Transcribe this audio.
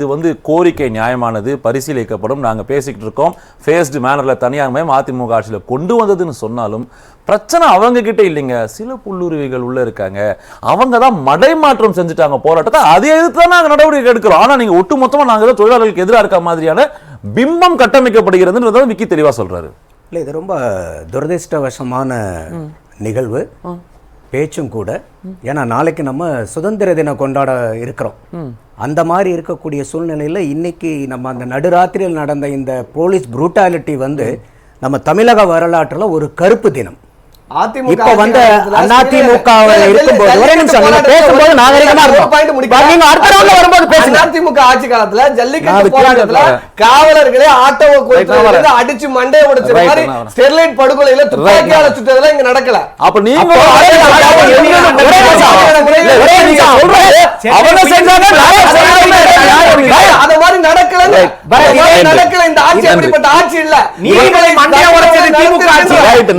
இது வந்து கோரிக்கை நியாயமானது பரிசீலிக்கப்படும். நாங்கள் பேசிக்கிட்டு இருக்கோம். ஃபேஸ்டு மேனரில் தனியார் மயம் அதிமுக ஆட்சியில் கொண்டு வந்ததுன்னு சொன்னாலும் பிரச்சனை அவங்க கிட்ட இல்லைங்க. சில புல்லுருவிகள் உள்ள இருக்காங்க. அவங்க தான் மடைமாற்றம் செஞ்சுட்டாங்க. போராட்டத்தை அதை எதிர்த்து தான் நாங்கள் நடவடிக்கை எடுக்கிறோம். ஆனால் நீங்கள் ஒட்டு மொத்தமாக நாங்கள் தான் தொழிலாளர்களுக்கு எதிராக இருக்க மாதிரியான பிம்பம் கட்டமைக்கப்படுகிறதுன்றதை விக்கி தெளிவாக சொல்றாரு. இல்லை இது ரொம்ப துரதிர்ஷ்டவசமான நிகழ்வு. பேச்சும் கூட. ஏன்னா நாளைக்கு நம்ம சுதந்திர தினம் கொண்டாட இருக்கிறோம். அந்த மாதிரி இருக்கக்கூடிய சூழ்நிலையில் இன்னைக்கு நம்ம அந்த நடுராத்திரியில் நடந்த இந்த போலீஸ் புரூட்டாலிட்டி வந்து நம்ம தமிழக வரலாற்றில் ஒரு கருப்பு தினம். இப்ப வந்த அதிமுக இருக்கும்போது ஒரே நிமிஷம் நீங்க பேசும்போது நாகரிகமா இருக்கும். நீங்க அடுத்த ரவுண்ட்ல அதிமுக ஆட்சி காலத்துல ஜல்லிக்கட்டு போராட்டத்துல. காவலர்களே ஆட்டோவை கொடுத்து. அடிச்சு மண்டையை உடைச்ச மாதிரி. ஸ்டெர்லைட் படுகொலையில துப்பாக்கியால சுட்டதெல்லாம் இங்க நடக்கல. அப்ப நீங்க அதே மாதிரி நடக்கல. இந்த ஆட்சி. அப்படிப்பட்ட ஆட்சி இல்ல. நீதிபதி மண்டையை உடைச்சது திமுக ஆட்சி.